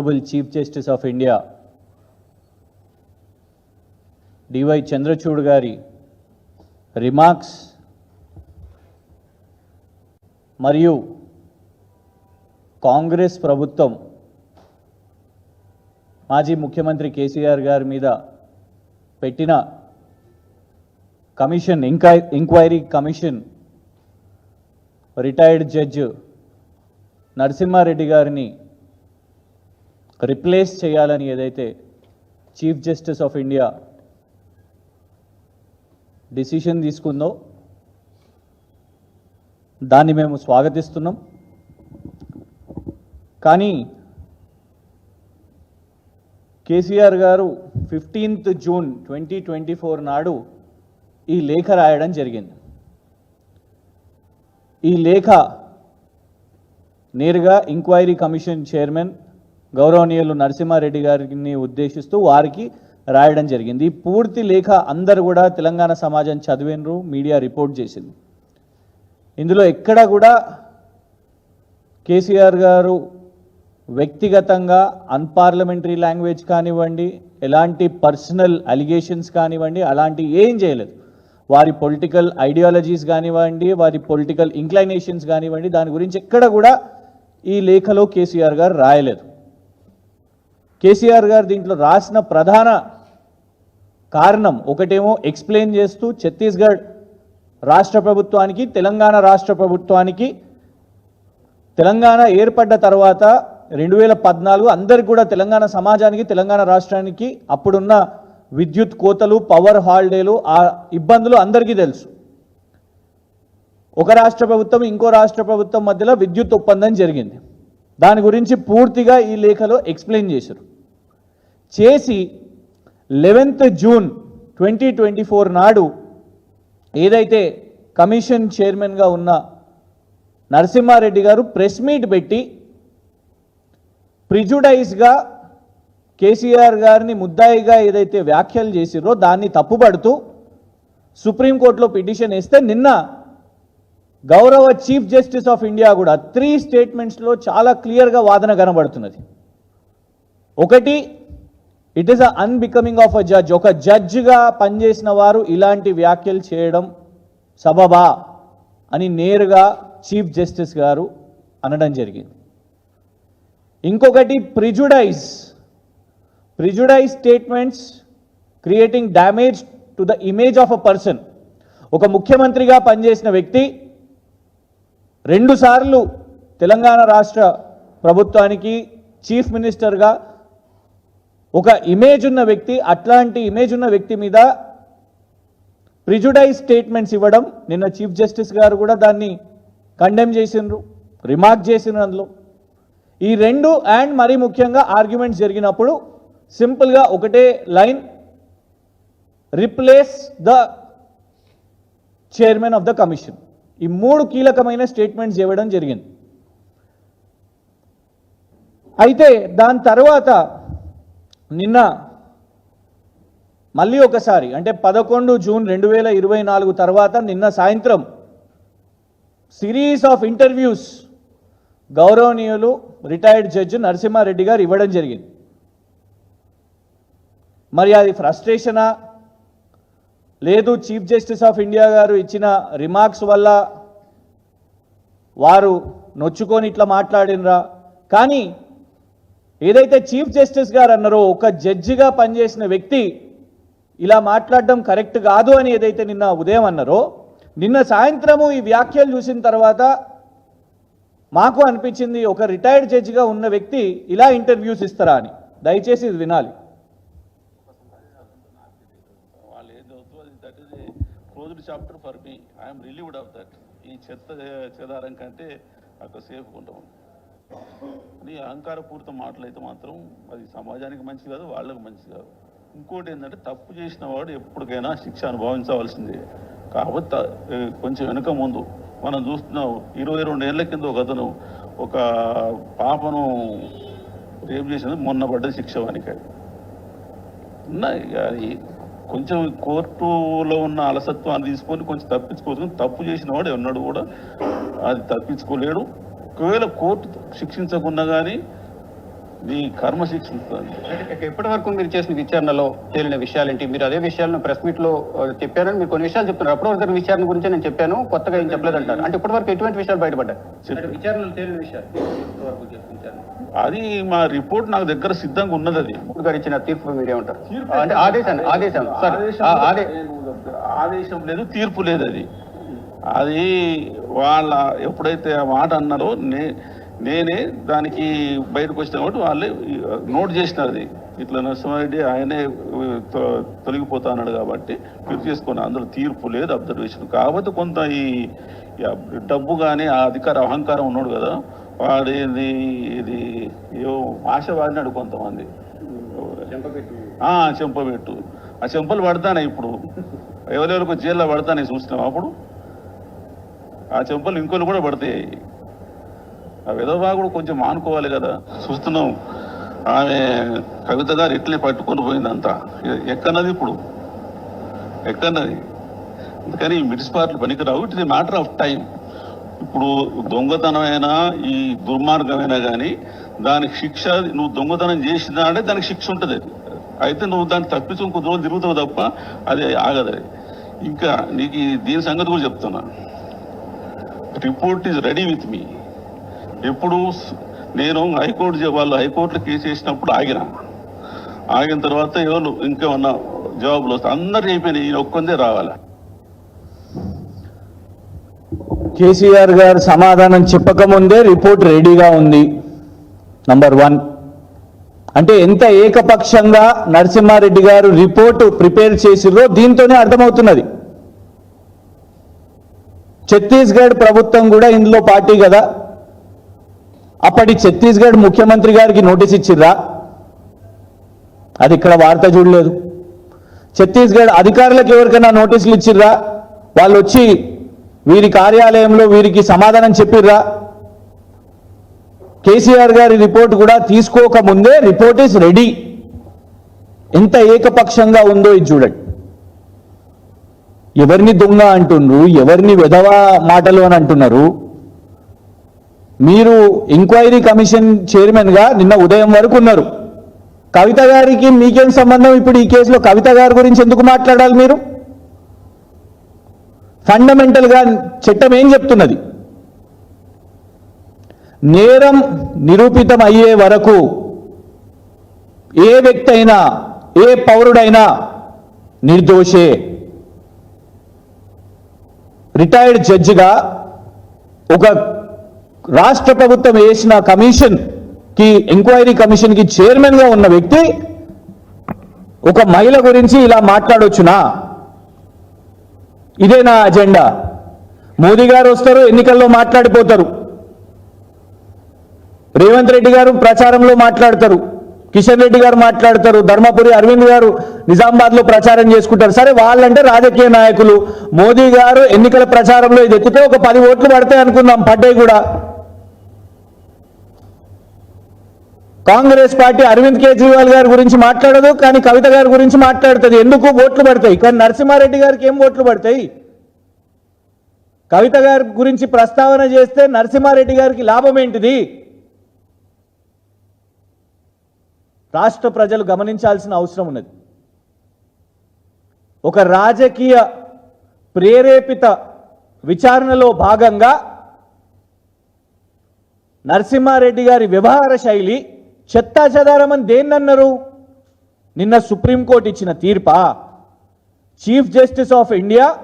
Honorable Chief Justice of India, D Y Chandrachud గారి remarks మరియు కాంగ్రెస్ ప్రభుత్వం మాజీ ముఖ్యమంత్రి కేసీఆర్ గారి మీద పెట్టిన కమిషన్ ఇంకా enquiry commission retired judge Narasimha Reddy గారిని రిప్లేస్ చేయాలని ఏదైతే chief justice of India decision తీసుకుందో దాన్ని మేము స్వాగతిస్తున్నాం. కానీ KCR garu fifteenth June twenty twenty four నాడు ఈ లేఖ రాయడం జరిగింది. ఈ లేఖ నేరుగా ఎంక్వైరీ కమిషన్ చైర్మన్ గౌరవనీయులు నరసింహారెడ్డి గారిని ఉద్దేశిస్తూ వారికి రాయడం జరిగింది. ఈ పూర్తి లేఖ అందరు కూడా తెలంగాణ సమాజం చదివినరు మీడియా రిపోర్ట్ చేసింది. ఇందులో ఎక్కడ కూడా కేసీఆర్ గారు వ్యక్తిగతంగా అన్పార్లమెంటరీ లాంగ్వేజ్ కానివ్వండి ఎలాంటి పర్సనల్ అలిగేషన్స్ కానివ్వండి అలాంటి ఏం చేయలేదు. వారి పొలిటికల్ ఐడియాలజీస్ కానివ్వండి వారి పొలిటికల్ ఇంక్లైనేషన్స్ కానివ్వండి దాని గురించి ఎక్కడ కూడా ఈ లేఖలో కేసీఆర్ గారు రాయలేదు. కేసీఆర్ గారు దీంట్లో రాసిన ప్రధాన కారణం ఒకటేమో ఎక్స్ప్లెయిన్ చేస్తూ ఛత్తీస్గఢ్ రాష్ట్ర ప్రభుత్వానికి తెలంగాణ రాష్ట్ర ప్రభుత్వానికి తెలంగాణ ఏర్పడ్డ తర్వాత రెండు వేల పద్నాలుగు అందరికి కూడా తెలంగాణ సమాజానికి తెలంగాణ రాష్ట్రానికి అప్పుడున్న విద్యుత్ కోతలు పవర్ హాలిడేలు ఆ ఇబ్బందులు అందరికీ తెలుసు. ఒక రాష్ట్ర ప్రభుత్వం ఇంకో రాష్ట్ర ప్రభుత్వం మధ్యలో విద్యుత్ ఒప్పందం జరిగింది. దాని గురించి పూర్తిగా ఈ లేఖలో ఎక్స్ప్లెయిన్ చేశారు. చేసి eleventh June twenty twenty four నాడు ఏదైతే కమిషన్ చైర్మన్గా ఉన్న నరసింహారెడ్డి గారు ప్రెస్ మీట్ పెట్టి ప్రిజుడైజ్గా కేసీఆర్ గారిని ముద్దాయిగా ఏదైతే వ్యాఖ్యలు చేసిరో దాన్ని తప్పుపడుతూ సుప్రీంకోర్టులో పిటిషన్ వేస్తే నిన్న గౌరవ చీఫ్ జస్టిస్ ఆఫ్ ఇండియా కూడా త్రీ స్టేట్మెంట్స్లో చాలా క్లియర్గా వాదన కనబడుతున్నది. ఒకటి it is a unbecoming of a judge ఒక జడ్జిగా పనిచేసిన వారు ఇలాంటి వ్యాఖ్యలు చేయడం సబబా అని నేరుగా చీఫ్ జస్టిస్ గారు అనడం జరిగింది. ఇంకొకటి prejudice prejudice statements creating damage to the image of a person ఒక ముఖ్యమంత్రిగా పనిచేసిన వ్యక్తి రెండుసార్లు తెలంగాణ రాష్ట్ర ప్రభుత్వానికి చీఫ్ మినిస్టర్గా ఒక ఇమేజ్ ఉన్న వ్యక్తి అట్లాంటి ఇమేజ్ ఉన్న వ్యక్తి మీద ప్రిజుడైజ్ స్టేట్మెంట్స్ ఇవ్వడం నిన్న చీఫ్ జస్టిస్ గారు కూడా దాన్ని కండెమ్ చేసిండ్రు రిమార్క్ చేసినారు అందులో. ఈ రెండు అండ్ మరీ ముఖ్యంగా ఆర్గ్యుమెంట్స్ జరిగినప్పుడు సింపుల్గా ఒకటే line replace the chairman of the commission ఈ మూడు కీలకమైన స్టేట్మెంట్స్ ఇవ్వడం జరిగింది. అయితే దాని తర్వాత నిన్న మళ్ళీ ఒకసారి అంటే పదకొండు జూన్ రెండు వేల ఇరవై నాలుగు తర్వాత నిన్న సాయంత్రం సిరీస్ ఆఫ్ ఇంటర్వ్యూస్ గౌరవనీయులు రిటైర్డ్ జడ్జి నరసింహారెడ్డి గారు ఇవ్వడం జరిగింది. మరి అది ఫ్రస్ట్రేషనా? లేదు చీఫ్ జస్టిస్ ఆఫ్ ఇండియా గారు ఇచ్చిన రిమార్క్స్ వల్ల వారు నొచ్చుకొని ఇట్లా మాట్లాడినరా? కానీ ఏదైతే చీఫ్ జస్టిస్ గారు అన్నారో ఒక జడ్జిగా పనిచేసిన వ్యక్తి ఇలా మాట్లాడడం కరెక్ట్ కాదు అని ఏదైతే నిన్న ఉదయం అన్నారో నిన్న సాయంత్రము ఈ వ్యాఖ్యలు చూసిన తర్వాత మాకు అనిపించింది ఒక రిటైర్డ్ జడ్జిగా ఉన్న వ్యక్తి ఇలా ఇంటర్వ్యూస్ ఇస్తారా అని. దయచేసి ఇది వినాలి. Chapter for me I'm relieved of that ఈ చెత్త చెదారం కంటే అక్కడ సేఫ్గా ఉంటాం అని అహంకారపూరిత మాటలైతే మాత్రం అది సమాజానికి మంచి కాదు వాళ్ళకి మంచి కాదు. ఇంకోటి ఏంటంటే తప్పు చేసిన వాడు ఎప్పటికైనా శిక్ష అనుభవించవలసిందే. కాబట్టి కొంచెం వెనుక ముందు మనం చూస్తున్నాం ఇరవై రెండు ఏళ్ళ కింద ఒక అతను ఒక పాపను రేపు చేసిన మొన్న పడ్డ శిక్ష వానికి. ఉన్నాయి అది కొంచెం కోర్టులో ఉన్న అలసత్వాన్ని తీసుకొని కొంచెం తప్పించుకోవచ్చు. తప్పు చేసిన వాడు ఉన్నాడు కూడా అది తప్పించుకోలేడు. ఒకవేళ కోర్టు శిక్షించకున్నా కానీ నీ కర్మ శిక్షిస్తుంది. ఇప్పటి వరకు మీరు చేసిన విచారణలో తేలిన విషయాలేంటి? మీరు అదే విషయాలను ప్రెస్ మీట్లో చెప్పారని మీరు కొన్ని విషయాలు చెప్తున్నారు. అప్పటి వరకు విచారణ గురించి నేను చెప్పాను. కొత్తగా ఏం చెప్పలేదంటారు. అంటే ఇప్పటి వరకు ఎటువంటి విషయాలు బయటపడ్డాయి? విచారణలో తేలిన విషయాలు. అది మా రిపోర్ట్ నాకు దగ్గర సిద్ధంగా ఉన్నది అది. ఇప్పుడు గారు ఇచ్చిన తీర్పు మీరేమంటారు అంటే ఆదేశాన్ని ఆదేశం సార్ ఆదేశం లేదు తీర్పు లేదు అది. అది వాళ్ళ ఎప్పుడైతే ఆ మాట అన్నారో నే నేనే దానికి బయటకు వచ్చిన కాబట్టి వాళ్ళే నోట్ చేసినారు అది. ఇట్లా నరసింహారెడ్డి ఆయనే తొలగిపోతా అన్నాడు కాబట్టి మీరు చేసుకుని అందులో తీర్పు లేదు అబ్జర్వేషన్. కాకపోతే కొంత ఈ డబ్బు కానీ ఆ అధికార అహంకారం ఉన్నాడు కదా వాడు ఇది ఇది ఏవో ఆశవాడినాడు కొంతమంది. ఆ, చెంపబెట్టు ఆ చెంపలు పడతానే ఇప్పుడు. ఎవరెవరికి జైల్లో పడతానే చూసినాం అప్పుడు. ఆ చెంపలు ఇంకోళ్ళు కూడా పడతాయి. ఆ విధవా కూడా కొంచెం మానుకోవాలి కదా. చూస్తున్నాం. ఆమె కవిత గారు ఇట్లే పట్టుకొని పోయిందంతా. ఎక్కన్నది ఇప్పుడు? ఎక్కన్నది? అందుకని మున్సిపాలిటీ పనికిరావు. It is matter of time ఇప్పుడు దొంగతనమైనా ఈ దుర్మార్గమైనా కానీ దానికి శిక్ష నువ్వు దొంగతనం చేసినా అంటే దానికి శిక్ష ఉంటుంది. అయితే నువ్వు దాన్ని తప్పించుకుని కొద్ది రోజులు తిరుగుతావు తప్ప అది ఆగదు. ఇంకా నీకు దీని సంగతి కూడా చెప్తున్నా. Report is ready with me ఎప్పుడు నేను హైకోర్టు వాళ్ళు హైకోర్టులో కేసు వేసినప్పుడు ఆగిన. ఆగిన తర్వాత ఎవరు ఇంకేమన్నా జవాబులు వస్తాయి అందరు అయిపోయినాయి ఈయన ఒక్కందే రావాలి. కేసీఆర్ గారు సమాధానం చెప్పకముందే రిపోర్ట్ రెడీగా ఉంది. నంబర్ వన్ అంటే ఎంత ఏకపక్షంగా నరసింహారెడ్డి గారు రిపోర్టు ప్రిపేర్ చేసిరో దీంతోనే అర్థమవుతున్నది. ఛత్తీస్గఢ్ ప్రభుత్వం కూడా ఇందులో పార్టీ కదా. అప్పటి ఛత్తీస్గఢ్ ముఖ్యమంత్రి గారికి నోటీస్ ఇచ్చిర్రా? అది ఇక్కడ వార్త చూడలేదు. ఛత్తీస్గఢ్ అధికారులకు ఎవరికైనా నోటీసులు ఇచ్చిర్రా? వాళ్ళు వచ్చి వీరి కార్యాలయంలో వీరికి సమాధానం చెప్పిర్రా? కేసీఆర్ గారి రిపోర్ట్ కూడా తీసుకోకముందే రిపోర్ట్ ఇస్ రెడీ. ఎంత ఏకపక్షంగా ఉందో ఇది చూడండి. ఎవరిని దొంగ అంటున్నారు ఎవరిని విధవా మాటలు అని అంటున్నారు. మీరు ఎంక్వైరీ కమిషన్ చైర్మన్గా నిన్న ఉదయం వరకు ఉన్నారు. కవిత గారికి మీకేం సంబంధం ఇప్పుడు ఈ కేసులో? కవిత గారి గురించి ఎందుకు మాట్లాడాలి మీరు? ఫండమెంటల్గా చట్టం ఏం చెప్తున్నది? నేరం నిరూపితం అయ్యే వరకు ఏ వ్యక్తి అయినా ఏ పౌరుడైనా నిర్దోషే. రిటైర్డ్ జడ్జిగా ఒక రాష్ట్ర ప్రభుత్వం వేసిన కమిషన్కి ఎంక్వైరీ కమిషన్కి చైర్మన్గా ఉన్న వ్యక్తి ఒక మహిళ గురించి ఇలా మాట్లాడొచ్చునా? ఇదే నా అజెండా మోదీ గారు వస్తారు ఎన్నికల్లో మాట్లాడిపోతారు. రేవంత్ రెడ్డి గారు ప్రచారంలో మాట్లాడతారు. కిషన్ రెడ్డి గారు మాట్లాడతారు ధర్మపురి అరవింద్ గారు నిజామాబాద్లో ప్రచారం చేసుకుంటారు. సరే వాళ్ళంటే రాజకీయ నాయకులు. మోదీ గారు ఎన్నికల ప్రచారంలో ఇది ఎత్తితే ఒక పది ఓట్లు పడతాయి అనుకుందాం పడ్డాయి కూడా. కాంగ్రెస్ పార్టీ అరవింద్ కేజ్రీవాల్ గారి గురించి మాట్లాడదు కానీ కవిత గారి గురించి మాట్లాడుతుంది. ఎందుకు? ఓట్లు పడతాయి. కానీ నరసింహారెడ్డి గారికి ఏం ఓట్లు పడతాయి? కవిత గారి గురించి ప్రస్తావన చేస్తే నరసింహారెడ్డి గారికి లాభం ఏంటిది? రాష్ట్ర ప్రజలు గమనించాల్సిన అవసరం ఉన్నది. ఒక రాజకీయ ప్రేరేపిత విచారణలో భాగంగా నరసింహారెడ్డి గారి వ్యవహార శైలి చెత్తా చెదారమని దేన్నన్నారు? నిన్న సుప్రీంకోర్టు ఇచ్చిన తీర్పా? చీఫ్ జస్టిస్ ఆఫ్ ఇండియా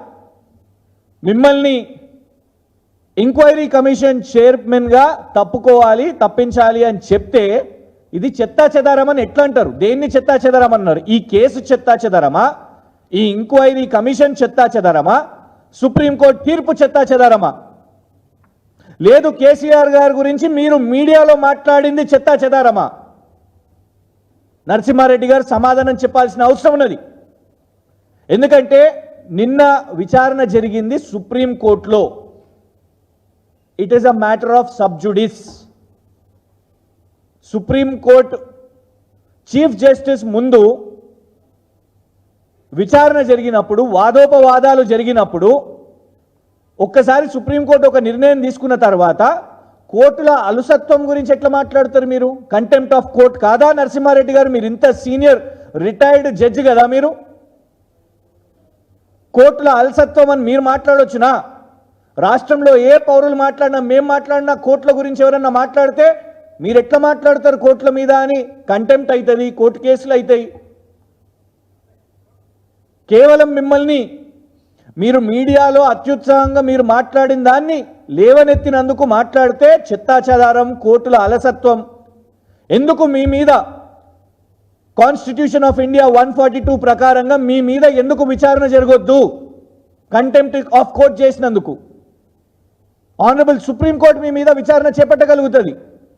మిమ్మల్ని ఎంక్వైరీ కమిషన్ చైర్మన్గా తప్పుకోవాలి తప్పించాలి అని చెప్తే ఇది చెత్తా చెదారమని అని ఎట్లా అంటారు? దేన్ని చెత్తా చెదారం అన్నారు? ఈ కేసు చెత్తా చెదారమా? ఈ ఇంక్వైరీ కమిషన్ చెత్తా చెదారమా? సుప్రీంకోర్టు తీర్పు చెత్తా చెదారమా? లేదు కేసీఆర్ గారి గురించి మీరు మీడియాలో మాట్లాడింది చెత్తా చెదారమా? నరసింహారెడ్డి గారు సమాధానం చెప్పాల్సిన అవసరం ఉన్నది. ఎందుకంటే నిన్న విచారణ జరిగింది సుప్రీంకోర్టులో it is a matter of sub judice supreme court chief justice ముందు విచారణ జరిగినప్పుడు వాదోపవాదాలు జరిగినప్పుడు ఒక్కసారి సుప్రీంకోర్టు ఒక నిర్ణయం తీసుకున్న తర్వాత కోర్టుల అలుసత్వం గురించి ఎట్లా మాట్లాడతారు మీరు? కంటెంప్ట్ ఆఫ్ కోర్ట్ కాదా నరసింహారెడ్డి గారు? మీరు ఇంత సీనియర్ రిటైర్డ్ జడ్జి కదా మీరు? కోర్టుల అలసత్వం అని మీరు మాట్లాడొచ్చునా? రాష్ట్రంలో ఏ పౌరులు మాట్లాడినా మేము మాట్లాడినా కోర్టుల గురించి ఎవరన్నా మాట్లాడితే మీరు ఎట్లా మాట్లాడతారు కోర్టుల మీద అని కంటెంప్ట్ అవుతుంది కోర్టు కేసులు అవుతాయి కేవలం మిమ్మల్ని మీరు మీడియాలో అత్యుత్సాహంగా మీరు మాట్లాడిన దాన్ని లేవనెత్తినందుకు మాట్లాడితే చెత్తాచెదారం కోర్టుల అలసత్వం. ఎందుకు మీ మీద? Constitution of India one forty two ప్రకారంగా మీ మీద ఎందుకు విచారణ జరగొద్దు? కంటెంప్ట్ ఆఫ్ కోర్ట్ చేసినందుకు. ఆనరబుల్ సుప్రీంకోర్టు మీ మీద విచారణ చేపట్టగలుగుతుంది.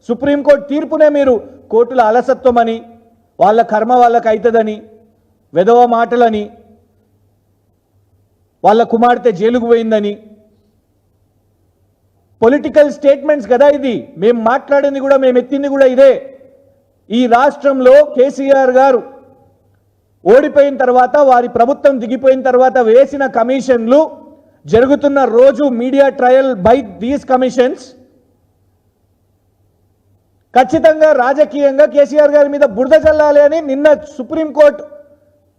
సుప్రీంకోర్టు తీర్పునే మీరు కోర్టుల అలసత్వం అని వాళ్ళ కర్మ వాళ్ళకి అవుతుందని వెధవ మాటలని వాళ్ళ కుమార్తె జైలుకు పోయిందని. పొలిటికల్ స్టేట్మెంట్స్ కదా ఇది. మేము మాట్లాడింది కూడా మేము ఎత్తింది కూడా ఇదే. ఈ రాష్ట్రంలో కేసీఆర్ గారు ఓడిపోయిన తర్వాత వారి ప్రభుత్వం దిగిపోయిన తర్వాత వేసిన కమిషన్లు జరుగుతున్న రోజు media trial by these commissions ఖచ్చితంగా రాజకీయంగా కేసీఆర్ గారి మీద బురద చల్లాలి అని నిన్న సుప్రీంకోర్టు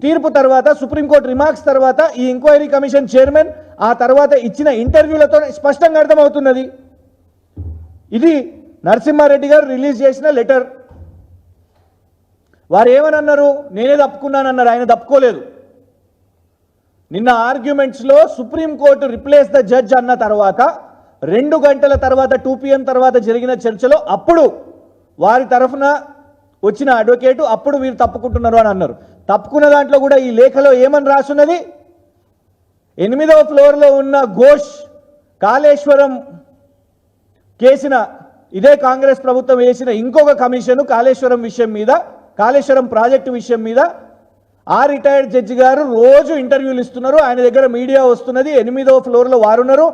తీర్పు తర్వాత సుప్రీంకోర్టు రిమార్క్స్ తర్వాత ఈ ఎంక్వైరీ కమిషన్ చైర్మన్ ఆ తర్వాత ఇచ్చిన ఇంటర్వ్యూలతో స్పష్టంగా అర్థమవుతున్నది. ఇది నరసింహారెడ్డి గారు రిలీజ్ చేసిన లెటర్. వారు ఏమని అన్నారు నేనే తప్పుకున్నానన్నారు ఆయన తప్పుకోలేదు. నిన్న ఆర్గ్యుమెంట్స్లో supreme court replace the judge అన్న తర్వాత రెండు గంటల తర్వాత టూ పిఎం తర్వాత జరిగిన చర్చలో అప్పుడు వారి తరఫున వచ్చిన అడ్వకేటు అప్పుడు వీరు తప్పుకుంటున్నారు అని అన్నారు. తప్పుకున్న దాంట్లో కూడా ఈ లేఖలో ఏమని రాసున్నది? ఎనిమిదవ ఫ్లోర్లో ఉన్న ఘోష్ కాళేశ్వరం కేసిన ఇదే కాంగ్రెస్ ప్రభుత్వం వేసిన ఇంకొక కమిషన్ కాళేశ్వరం విషయం మీద కాళేశ్వరం ప్రాజెక్టు విషయం మీద ఆ రిటైర్డ్ జడ్జి గారు రోజు ఇంటర్వ్యూలు ఇస్తున్నారు. ఆయన దగ్గర మీడియా వస్తున్నది. ఎనిమిదవ ఫ్లోర్లో వారున్నారు.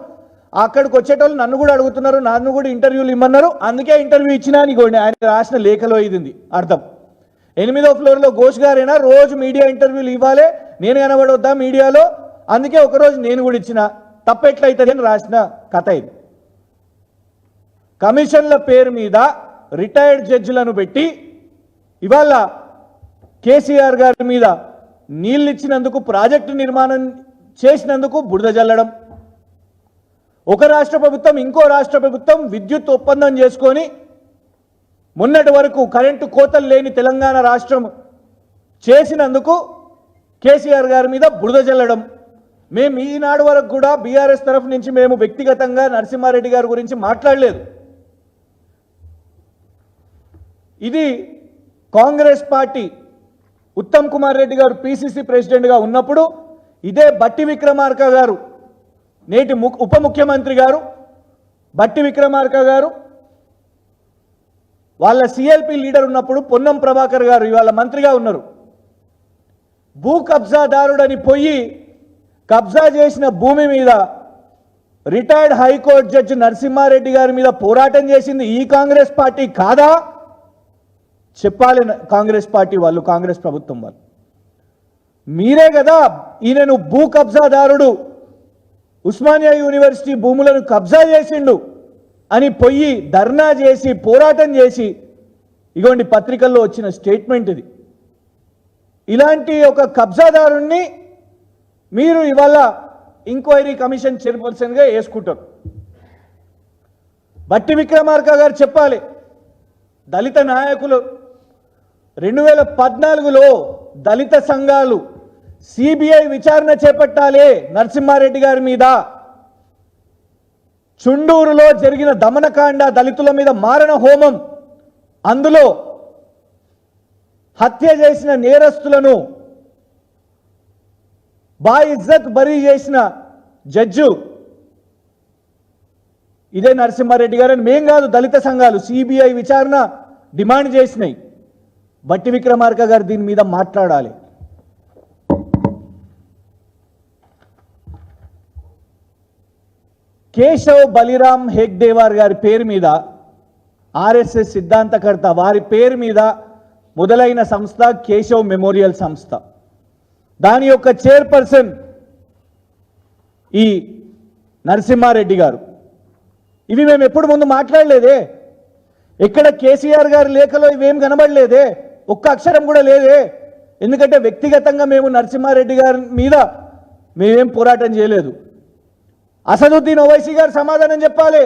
అక్కడికి వచ్చేటోళ్ళు నన్ను కూడా అడుగుతున్నారు నన్ను కూడా ఇంటర్వ్యూలు ఇమ్మన్నారు. అందుకే ఇంటర్వ్యూ ఇచ్చినా అని కూడా ఆయన రాసిన లేఖలో ఇది అర్థం. ఎనిమిదో ఫ్లోర్లో ఘోష్ గారైనా? రోజు మీడియా ఇంటర్వ్యూలు ఇవ్వాలి నేను కనబడొద్దా మీడియాలో? అందుకే ఒకరోజు నేను కూడా ఇచ్చిన తప్పెట్లయితుంది అని రాసిన కథ ఇది. కమిషన్ల పేరు మీద రిటైర్డ్ జడ్జిలను పెట్టి ఇవాళ కేసీఆర్ గారి మీద నీళ్ళు ఇచ్చినందుకు ప్రాజెక్టు నిర్మాణం చేసినందుకు బురద జల్లడం. ఒక రాష్ట్ర ప్రభుత్వం ఇంకో రాష్ట్ర ప్రభుత్వం విద్యుత్ ఒప్పందం చేసుకొని మొన్నటి వరకు కరెంటు కోతలు లేని తెలంగాణ రాష్ట్రం చేసినందుకు కేసీఆర్ గారి మీద బురద జల్లడం. మేము ఈనాడు వరకు కూడా బీఆర్ఎస్ తరఫు నుంచి మేము వ్యక్తిగతంగా నరసింహారెడ్డి గారి గురించి మాట్లాడలేదు. ఇది కాంగ్రెస్ పార్టీ ఉత్తమ్ కుమార్ రెడ్డి గారు పిసిసి ప్రెసిడెంట్గా ఉన్నప్పుడు ఇదే బట్టి విక్రమార్క గారు నేటి ము- ఉప ముఖ్యమంత్రి గారు బట్టి విక్రమార్క గారు వాళ్ళ సిఎల్పి లీడర్ ఉన్నప్పుడు పొన్నం ప్రభాకర్ గారు ఇవాళ మంత్రిగా ఉన్నారు. భూ కబ్జాదారుడని పోయి కబ్జా చేసిన భూమి మీద రిటైర్డ్ హైకోర్టు జడ్జి నరసింహారెడ్డి గారి మీద పోరాటం చేసింది ఈ కాంగ్రెస్ పార్టీ కాదా? చెప్పాలి కాంగ్రెస్ పార్టీ వాళ్ళు కాంగ్రెస్ ప్రభుత్వం వాళ్ళు. మీరే కదా ఈయనను భూ కబ్జాదారుడు ఉస్మానియా యూనివర్సిటీ భూములను కబ్జా చేసిండు అని పొయ్యి ధర్నా చేసి పోరాటం చేసి ఇగోండి పత్రికల్లో వచ్చిన స్టేట్మెంట్ ఇది. ఇలాంటి ఒక కబ్జాదారుణ్ణి మీరు ఇవాళ ఇంక్వైరీ కమిషన్ చైర్పర్సన్గా వేసుకుంటారు. బట్టి విక్రమార్క గారు చెప్పాలి దళిత నాయకులు రెండు వేల పద్నాలుగులో దళిత సంఘాలు సిబిఐ విచారణ చేపట్టాలి నరసింహారెడ్డి గారి మీద. చుండూరులో జరిగిన దమనకాండ దళితుల మీద మారణ హోమం. అందులో హత్య చేసిన నేరస్తులను బా ఇజ్జత్ బరీ చేసిన జడ్జు ఇదే నరసింహారెడ్డి గారు. అని మేం కాదు దళిత సంఘాలు సిబిఐ విచారణ డిమాండ్ చేసినాయి. బట్టి విక్రమార్క గారు దీని మీద మాట్లాడాలి. కేశవ్ బలిరామ్ హెగ్డేవార్ గారి పేరు మీద ఆర్ఎస్ఎస్ సిద్ధాంతకర్త వారి పేరు మీద మొదలైన సంస్థ కేశవ్ మెమోరియల్ సంస్థ. దాని యొక్క చైర్పర్సన్ ఈ నరసింహారెడ్డి గారు. ఇవి మేము ఎప్పుడు ముందు మాట్లాడలేదే. ఎక్కడ కేసీఆర్ గారి లేఖలో ఇవేం కనబడలేదే. ఒక్క అక్షరం కూడా లేదే. ఎందుకంటే వ్యక్తిగతంగా మేము నరసింహారెడ్డి గారి మీద మేమేం పోరాటం చేయలేదు. అసదుద్దీన్ ఓవైసీ గారు సమాధానం చెప్పాలి.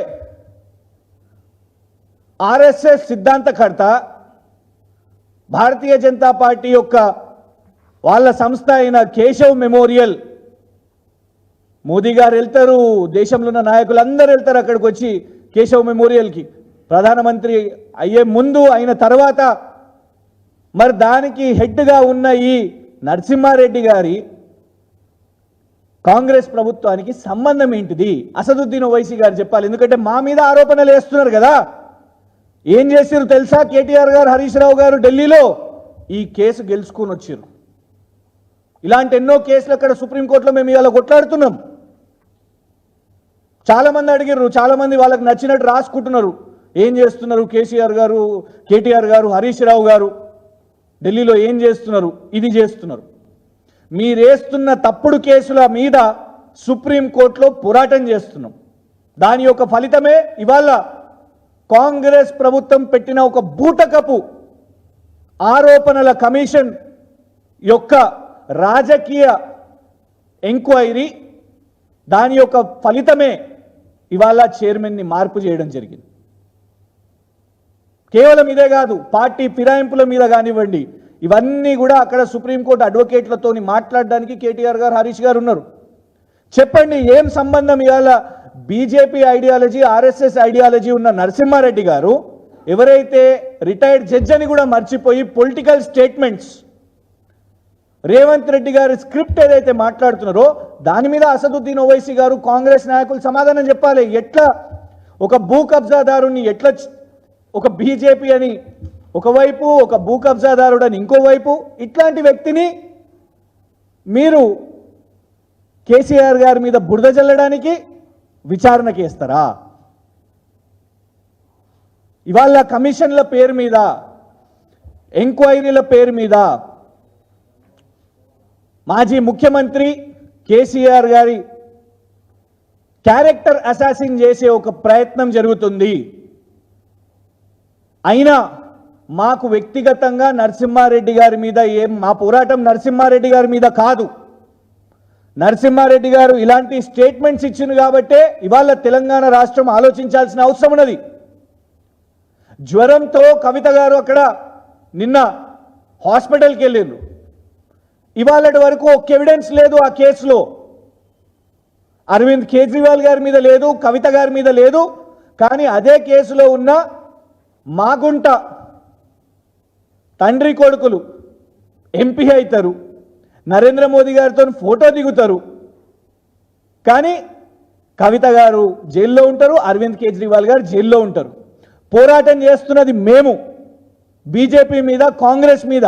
ఆర్ఎస్ఎస్ సిద్ధాంతకర్త భారతీయ జనతా పార్టీ యొక్క వాళ్ళ సంస్థ అయిన కేశవ్ మెమోరియల్ మోదీ గారు వెళ్తారు దేశంలో ఉన్న నాయకులు అందరు వెళ్తారు అక్కడికి వచ్చి కేశవ్ మెమోరియల్కి. ప్రధానమంత్రి అయ్యే ముందు అయిన తర్వాత మరి దానికి హెడ్గా ఉన్న ఈ నరసింహారెడ్డి గారి కాంగ్రెస్ ప్రభుత్వానికి సంబంధం ఏంటిది? అసదుద్దీన్ ఓవైసీ గారు చెప్పాలి. ఎందుకంటే మా మీద ఆరోపణలు వేస్తున్నారు కదా. ఏం చేసిరు తెలుసా? కేటీఆర్ గారు హరీష్ రావు గారు ఢిల్లీలో ఈ కేసు గెలుచుకొని వచ్చారు ఇలాంటి ఎన్నో కేసులు అక్కడ సుప్రీంకోర్టులో మేము ఇవాళ కొట్లాడుతున్నాం. చాలామంది అడిగారు చాలామంది వాళ్ళకి నచ్చినట్టు రాసుకుంటున్నారు. ఏం చేస్తున్నారు కేసీఆర్ గారు కేటీఆర్ గారు హరీష్ రావు గారు? ఢిల్లీలో ఏం చేస్తున్నారు? ఇది చేస్తున్నారు. మీరేస్తున్న తప్పుడు కేసుల మీద సుప్రీంకోర్టులో పోరాటం చేస్తున్నాం. దాని యొక్క ఫలితమే ఇవాళ కాంగ్రెస్ ప్రభుత్వం పెట్టిన ఒక బూటకపు ఆరోపణల కమిషన్ యొక్క రాజకీయ ఎంక్వైరీ దాని యొక్క ఫలితమే ఇవాళ చైర్మన్ని మార్పు చేయడం జరిగింది. కేవలం ఇదే కాదు పార్టీ ఫిరాయింపుల మీద కానివ్వండి ఇవన్నీ కూడా అక్కడ సుప్రీంకోర్టు అడ్వకేట్లతో మాట్లాడడానికి కేటీఆర్ గారు హరీష్ గారు ఉన్నారు. చెప్పండి ఏం సంబంధం ఇవాళ బీజేపీ ఐడియాలజీ ఆర్ఎస్ఎస్ ఐడియాలజీ ఉన్న నరసింహారెడ్డి గారు? ఎవరైతే రిటైర్డ్ జడ్జ్ అని కూడా మర్చిపోయి పొలిటికల్ స్టేట్మెంట్స్ రేవంత్ రెడ్డి గారి స్క్రిప్ట్ ఏదైతే మాట్లాడుతున్నారో దాని మీద అసదుద్దీన్ ఓవైసీ గారు కాంగ్రెస్ నాయకులు సమాధానం చెప్పాలి. ఎట్లా ఒక భూ కబ్జాదారుని ఎట్లా ఒక బీజేపీ అని ఒకవైపు ఒక భూ కబ్జాదారుడని ఇంకోవైపు ఇట్లాంటి వ్యక్తిని మీరు కేసీఆర్ గారి మీద బురద చల్లడానికి విచారణకి ఇస్తారా ఇవాళ కమిషన్ల పేరు మీద ఎంక్వైరీల పేరు మీద మాజీ ముఖ్యమంత్రి కేసీఆర్ గారి క్యారెక్టర్ అసాసింగ్ చేసే ఒక ప్రయత్నం జరుగుతుంది. అయినా మాకు వ్యక్తిగతంగా నరసింహారెడ్డి గారి మీద ఏం మా పోరాటం నరసింహారెడ్డి గారి మీద కాదు. నరసింహారెడ్డి గారు ఇలాంటి స్టేట్మెంట్స్ ఇచ్చింది కాబట్టే ఇవాళ తెలంగాణ రాష్ట్రం ఆలోచించాల్సిన అవసరం ఉన్నది. జ్వరంతో కవిత గారు అక్కడ నిన్న హాస్పిటల్కి వెళ్ళిండ్రు. ఇవాళ వరకు ఒక ఎవిడెన్స్ లేదు ఆ కేసులో. అరవింద్ కేజ్రీవాల్ గారి మీద లేదు కవిత గారి మీద లేదు. కానీ అదే కేసులో ఉన్న మాగుంట తండ్రి కొడుకులు ఎంపీ అవుతారు నరేంద్ర మోదీ గారితో ఫోటో దిగుతారు. కానీ కవిత గారు జైల్లో ఉంటారు అరవింద్ కేజ్రీవాల్ గారు జైల్లో ఉంటారు. పోరాటం చేస్తున్నది మేము బీజేపీ మీద కాంగ్రెస్ మీద.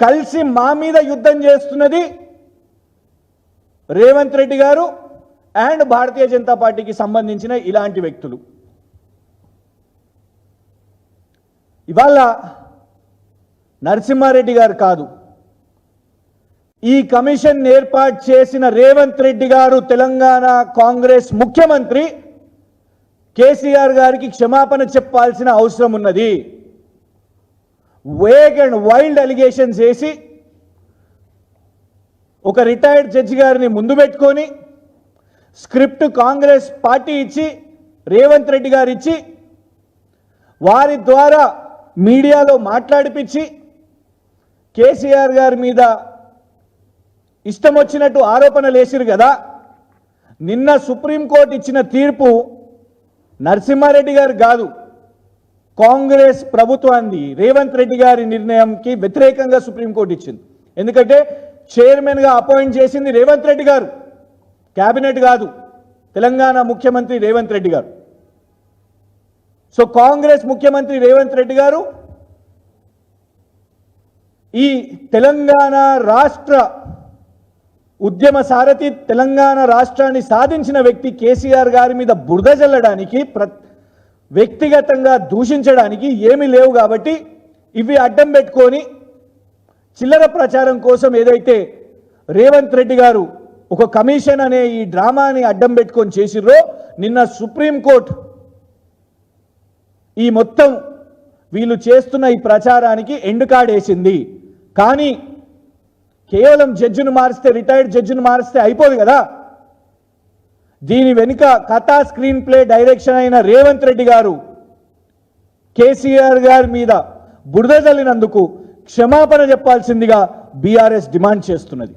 కలిసి మా మీద యుద్ధం చేస్తున్నది రేవంత్ రెడ్డి గారు అండ్ భారతీయ జనతా పార్టీకి సంబంధించిన ఇలాంటి వ్యక్తులు. ఇవాళ నరసింహారెడ్డి గారు కాదు. ఈ కమిషన్ ఏర్పాటు చేసిన రేవంత్ రెడ్డి గారు తెలంగాణ కాంగ్రెస్ ముఖ్యమంత్రి కేసీఆర్ గారికి క్షమాపణ చెప్పాల్సిన అవసరం ఉన్నది. వేగ్ అండ్ వైల్డ్ అలిగేషన్స్ వేసి ఒక రిటైర్డ్ జడ్జి గారిని ముందు పెట్టుకొని స్క్రిప్ట్ కాంగ్రెస్ పార్టీ ఇచ్చి రేవంత్ రెడ్డి గారు ఇచ్చి వారి ద్వారా మీడియాలో మాట్లాడిపించి కేసీఆర్ గారి మీద ఇష్టం వచ్చినట్టు ఆరోపణలు వేసిరు కదా. నిన్న సుప్రీంకోర్టు ఇచ్చిన తీర్పు నరసింహారెడ్డి గారు కాదు. కాంగ్రెస్ ప్రభుత్వాన్ని రేవంత్ రెడ్డి గారి నిర్ణయంకి వ్యతిరేకంగా సుప్రీంకోర్టు ఇచ్చింది. ఎందుకంటే చైర్మన్గా అపాయింట్ చేసింది రేవంత్ రెడ్డి గారు. క్యాబినెట్ కాదు. తెలంగాణ ముఖ్యమంత్రి రేవంత్ రెడ్డి గారు. సో కాంగ్రెస్ ముఖ్యమంత్రి రేవంత్ రెడ్డి గారు ఈ తెలంగాణ రాష్ట్ర ఉద్యమ సారథి తెలంగాణ రాష్ట్రాన్ని సాధించిన వ్యక్తి కేసీఆర్ గారి మీద బురద జల్లడానికి ప్ర వ్యక్తిగతంగా దూషించడానికి ఏమీ లేవు కాబట్టి ఇవి అడ్డం పెట్టుకొని చిల్లర ప్రచారం కోసం ఏదైతే రేవంత్ రెడ్డి గారు ఒక కమిషన్ అనే ఈ డ్రామాని అడ్డం పెట్టుకొని చేసిర్రో నిన్న సుప్రీంకోర్టు ఈ మొత్తం వీళ్ళు చేస్తున్న ఈ ప్రచారానికి ఎండుకాడేసింది కానీ కేవలం జడ్జిని మారిస్తే రిటైర్డ్ జడ్జిని మారిస్తే అయిపోదు కదా? దీని వెనుక కథా స్క్రీన్ ప్లే డైరెక్షన్ అయిన రేవంత్ రెడ్డి గారు కేసీఆర్ గారి మీద బురద జల్లినందుకు క్షమాపణ చెప్పాల్సిందిగా బీఆర్ఎస్ డిమాండ్ చేస్తున్నది.